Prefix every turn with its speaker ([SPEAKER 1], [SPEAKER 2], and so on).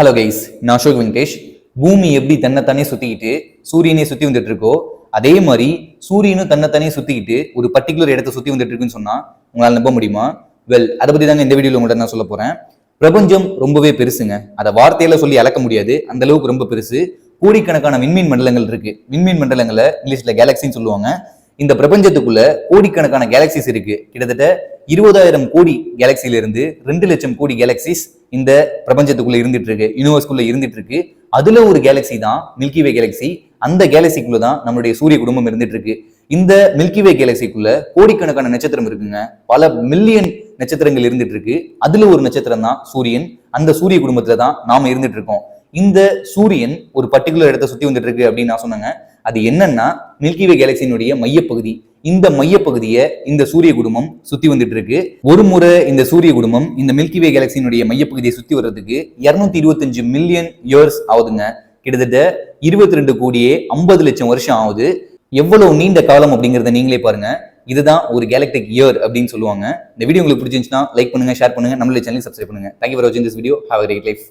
[SPEAKER 1] Hello guys நான் அசோக் வெங்கடேஷ். பூமி எப்படி தன்னைத்தானே சுத்திக்கிட்டு சூரியனை சுத்தி வந்துட்டு இருக்கோ அதே மாதிரி சூரியனும் தன்னைத்தானே சுத்திக்கிட்டு ஒரு பர்டிகுலர் இடத்த சுத்தி வந்துட்டு இருக்குன்னு சொன்னா உங்களால் நம்ப முடியுமா? வெல் அதை பத்தி தாங்க இந்த வீடியோல உங்கள்கிட்ட நான் சொல்ல போறேன். பிரபஞ்சம் ரொம்பவே பெருசுங்க. அதை வார்த்தையில சொல்லி அளக்க முடியாது. அந்த அளவுக்கு ரொம்ப பெருசு. கோடிக்கணக்கான விண்மீன் மண்டலங்கள் இருக்கு. விண்மீன் மண்டலங்களை இங்கிலீஷ்ல கேலக்சின்னு சொல்லுவாங்க. இந்த பிரபஞ்சத்துக்குள்ள கோடிக்கணக்கான கேலக்சிஸ் இருக்கு. கிட்டத்தட்ட இருபதாயிரம் கோடி கேலக்சில இருந்து ரெண்டு லட்சம் கோடி கேலக்சிஸ் இந்த பிரபஞ்சத்துக்குள்ள இருந்துட்டு இருக்கு யூனிவர்ஸ்குள்ள இருந்துட்டு இருக்கு அதுல ஒரு கேலக்சி தான் மில்கிவே கேலக்சி அந்த கேலக்சிக்குள்ள தான் நம்மளுடைய சூரிய குடும்பம் இருந்துட்டு இருக்கு இந்த மில்கிவே கேலக்சிக்குள்ள கோடிக்கணக்கான நட்சத்திரம் இருக்குங்க. பல மில்லியன் நட்சத்திரங்கள் இருந்துட்டு இருக்கு அதுல ஒரு நட்சத்திரம் தான் சூரியன். அந்த சூரிய குடும்பத்துல தான் நாம இருந்துட்டு இருக்கோம் இந்த சூரியன் ஒரு பர்டிகுலர் இடத்த சுத்தி வந்துட்டு இருக்கு அப்படின்னு நான் சொன்னேங்க. அது என்னன்னா மில்கிவே கேலக்சியினுடைய மையப்பகுதி. இந்த மையப்பகுதியை இந்த சூரிய குடும்பம் சுத்தி வந்துட்டு இருக்கு ஒரு முறை இந்த சூரிய குடும்பம் இந்த மில்கிவே கேலக்சியினுடைய மையப்பகுதியை சுத்தி வர்றதுக்கு இருநூத்தி இருபத்தஞ்சு மில்லியன் இயர்ஸ் ஆகுதுங்க. கிட்டத்தட்ட இருபத்தி ரெண்டு கோடியே ஐம்பது லட்சம் வருஷம் ஆகுது. எவ்வளவு நீண்ட காலம் அப்படிங்கறத நீங்களே பாருங்க. இதுதான் ஒரு கேலக்டிக் இயர் அப்படின்னு சொல்லுவாங்க. இந்த வீடியோ உங்களுக்கு பிடிச்சிருந்துச்சுன்னா லைக் பண்ணுங்க ஷேர் பண்ணுங்க. நம்மளுடைய சேனல் சப்ஸ்கிரைப் பண்ணுங்க. தேங்க்யூ ஃபார் வாட்சிங் this video have a life